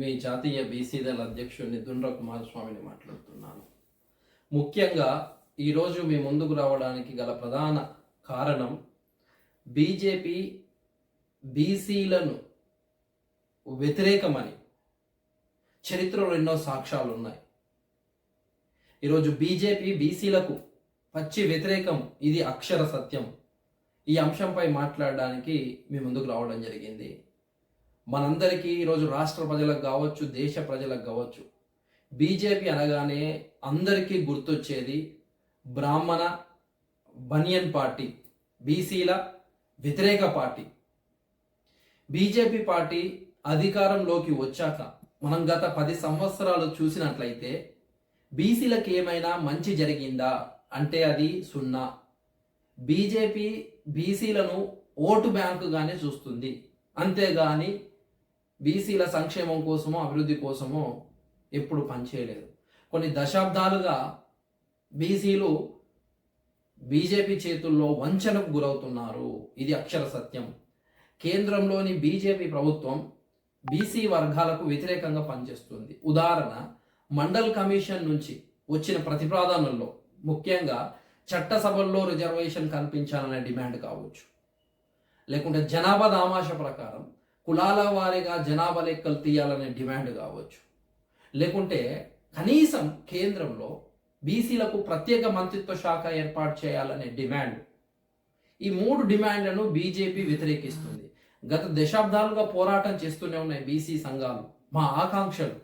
మీ జాతీయ బీసీ దళ అధ్యక్షుడిని దుండ్ర కుమారస్వామిని మాట్లాడుతున్నాను. ముఖ్యంగా ఈరోజు మీ ముందుకు రావడానికి గల ప్రధాన కారణం బీజేపీ బీసీలను వ్యతిరేకమని చరిత్రలో ఎన్నో సాక్ష్యాలు ఉన్నాయి ఈరోజు బీజేపీ బీసీలకు పచ్చి వ్యతిరేకం ఇది అక్షర సత్యం. ఈ అంశంపై మాట్లాడడానికి మీ ముందుకు రావడం జరిగింది. మనందరికీ ఈరోజు రాష్ట్ర ప్రజలకు కావచ్చు దేశ ప్రజలకు కావచ్చు బీజేపీ అనగానే అందరికీ గుర్తొచ్చేది బ్రాహ్మణ బనియన్ పార్టీ బీసీల వ్యతిరేక పార్టీ. బీజేపీ పార్టీ అధికారంలోకి వచ్చాక మనం గత పది సంవత్సరాలు చూసినట్లయితే బీసీలకు ఏమైనా మంచి జరిగిందా అంటే అది సున్నా. బీజేపీ బీసీలను ఓటు బ్యాంకుగానే చూస్తుంది. అంతేగాని బీసీల సంక్షేమం కోసమో అభివృద్ధి కోసమో ఎప్పుడు పనిచేయలేదు. కొన్ని దశాబ్దాలుగా బీసీలు బీజేపీ చేతుల్లో వంచనకు గురవుతున్నారు. ఇది అక్షర సత్యం. కేంద్రంలోని బీజేపీ ప్రభుత్వం బీసీ వర్గాలకు వ్యతిరేకంగా పనిచేస్తుంది. ఉదాహరణ మండల్ కమిషన్ నుంచి వచ్చిన ప్రతిపాదనల్లో ముఖ్యంగా చట్టసభల్లో రిజర్వేషన్ కల్పించాలనే డిమాండ్ కావచ్చు. లేకుంటే జనాభా దామాష ప్రకారం కులాల వారీగా జనాభా లెక్కలు తీయాలనే డిమాండ్ కావచ్చు. లేకుంటే కనీసం కేంద్రంలో బీసీలకు ప్రత్యేక మంత్రిత్వ శాఖ ఏర్పాటు చేయాలనే డిమాండ్. ఈ మూడు డిమాండ్లను బీజేపీ వ్యతిరేకిస్తుంది. గత దశాబ్దాలుగా పోరాటం చేస్తూనే ఉన్నాయి బీసీ సంఘాలు. మా ఆకాంక్షలు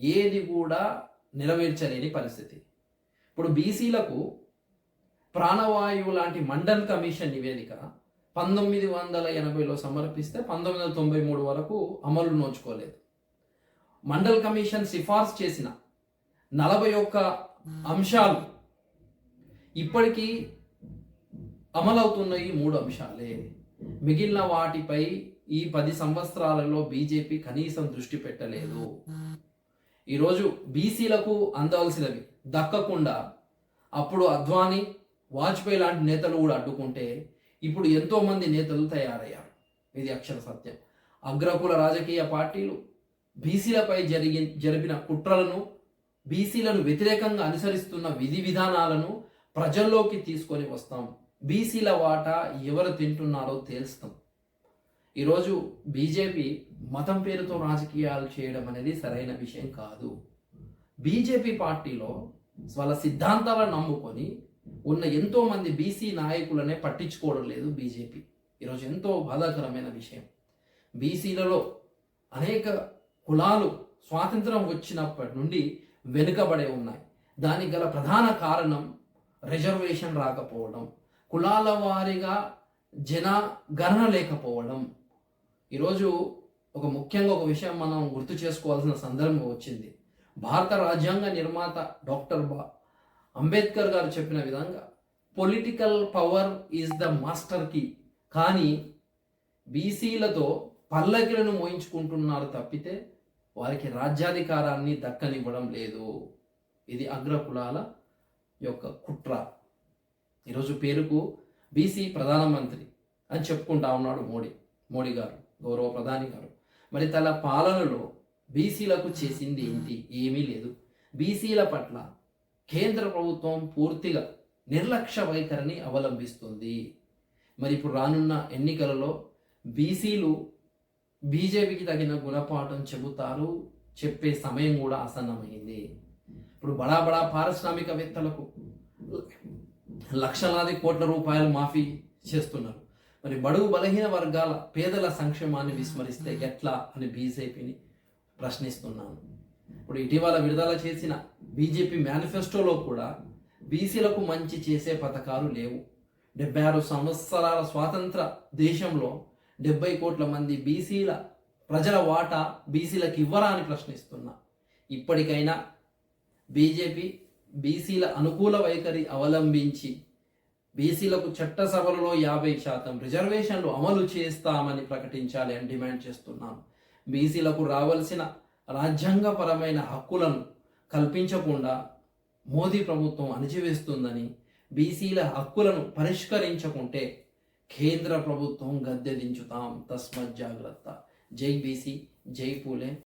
ఏది కూడా నెరవేర్చలేని పరిస్థితి. ఇప్పుడు బీసీలకు ప్రాణవాయువు లాంటి మండల్ కమిషన్ నివేదిక పంతొమ్మిది వందల ఎనభైలో సమర్పిస్తే పంతొమ్మిది వందల తొంభై మూడు వరకు అమలు నోచుకోలేదు. మండల్ కమిషన్ సిఫార్సు చేసిన నలభై ఒక్క అంశాలు ఇప్పటికీ అమలవుతున్న ఈ మూడు అంశాలే. మిగిలిన వాటిపై ఈ పది సంవత్సరాలలో బీజేపీ కనీసం దృష్టి పెట్టలేదు. ఈరోజు బీసీలకు అందవలసినవి దక్కకుండా అప్పుడు అద్వానీ వాజ్పేయి లాంటి నేతలు కూడా అడ్డుకుంటే ఇప్పుడు ఎంతోమంది నేతలు తయారయ్యారు. ఇది అక్షర సత్యం. అగ్రకుల రాజకీయ పార్టీలు బీసీలపై జరిగి జరిపిన కుట్రలను బీసీలను వ్యతిరేకంగా అనుసరిస్తున్న విధి విధానాలను ప్రజల్లోకి తీసుకొని వస్తాం. బీసీల వాటా ఎవరు తింటున్నారో తేల్స్తాం. ఈరోజు బీజేపీ మతం పేరుతో రాజకీయాలు చేయడం అనేది సరైన విషయం కాదు. బీజేపీ పార్టీలో వాళ్ళ సిద్ధాంతాలను నమ్ముకొని ఉన్న ఎంతో మంది బీసీ నాయకులనే పట్టించుకోవడం లేదు బీజేపీ. ఈరోజు ఎంతో బాధాకరమైన విషయం. బీసీలలో అనేక కులాలు స్వాతంత్రం వచ్చినప్పటి నుండి వెనుకబడే ఉన్నాయి. దానికి గల ప్రధాన కారణం రిజర్వేషన్ రాకపోవడం. కులాల వారీగా జన గణన లేకపోవడం. ఈరోజు ఒక ముఖ్యంగా ఒక విషయం మనం గుర్తు చేసుకోవాల్సిన సందర్భం వచ్చింది. భారత రాజ్యాంగ నిర్మాత డాక్టర్ బా అంబేద్కర్ గారు చెప్పిన విధంగా political power is the master key కానీ బీసీలతో పల్లకిలను మోయించుకుంటున్నారు తప్పితే వారికి రాజ్యాధికారాన్ని దక్కనివ్వడం లేదు. ఇది అగ్రకులాల యొక్క కుట్ర. ఈరోజు పేరుకు బీసీ ప్రధానమంత్రి అని చెప్పుకుంటా ఉన్నాడు మోడీ. మోడీ గారు గౌరవ ప్రధాని గారు. మరి తన పాలనలో బీసీలకు చేసింది ఏంటి? ఏమీ లేదు. బీసీల పట్ల కేంద్ర ప్రభుత్వం పూర్తిగా నిర్లక్ష్య వైఖరిని అవలంబిస్తుంది. మరి ఇప్పుడు రానున్న ఎన్నికలలో బీసీలు బీజేపీకి తగిన గుణపాఠం చెబుతారు చెప్పే సమయం కూడా ఆసన్నమైంది. ఇప్పుడు బడా బడా పారిశ్రామికవేత్తలకు లక్షలాది కోట్ల రూపాయలు మాఫీ చేస్తున్నారు. మరి బడుగు బలహీన వర్గాల పేదల సంక్షేమాన్ని విస్మరిస్తే ఎట్లా అని బీజేపీని ప్రశ్నిస్తున్నాను. ఇప్పుడు ఇటీవల విడుదల చేసిన బీజేపీ మేనిఫెస్టోలో కూడా బీసీలకు మంచి చేసే పథకాలు లేవు. డెబ్బై ఆరు సంవత్సరాల స్వాతంత్ర దేశంలో డెబ్బై కోట్ల మంది బీసీల ప్రజల వాటా బీసీలకు ఇవ్వరా అని ప్రశ్నిస్తున్నా. ఇప్పటికైనా బీజేపీ బీసీల అనుకూల వైఖరి అవలంబించి బీసీలకు చట్టసభలలో యాభై శాతం రిజర్వేషన్లు అమలు చేస్తామని ప్రకటించాలి అని డిమాండ్ చేస్తున్నాను. బీసీలకు రావాల్సిన రాజ్యాంగపరమైన హక్కులను కల్పించకుండా మోదీ ప్రభుత్వం అణచివేస్తుందని బీసీల హక్కులను పరిష్కరించకుంటే కేంద్ర ప్రభుత్వం గద్దె దించుతాం. తస్మత్ జాగ్రత్త. జై బీసీ జై పూలే.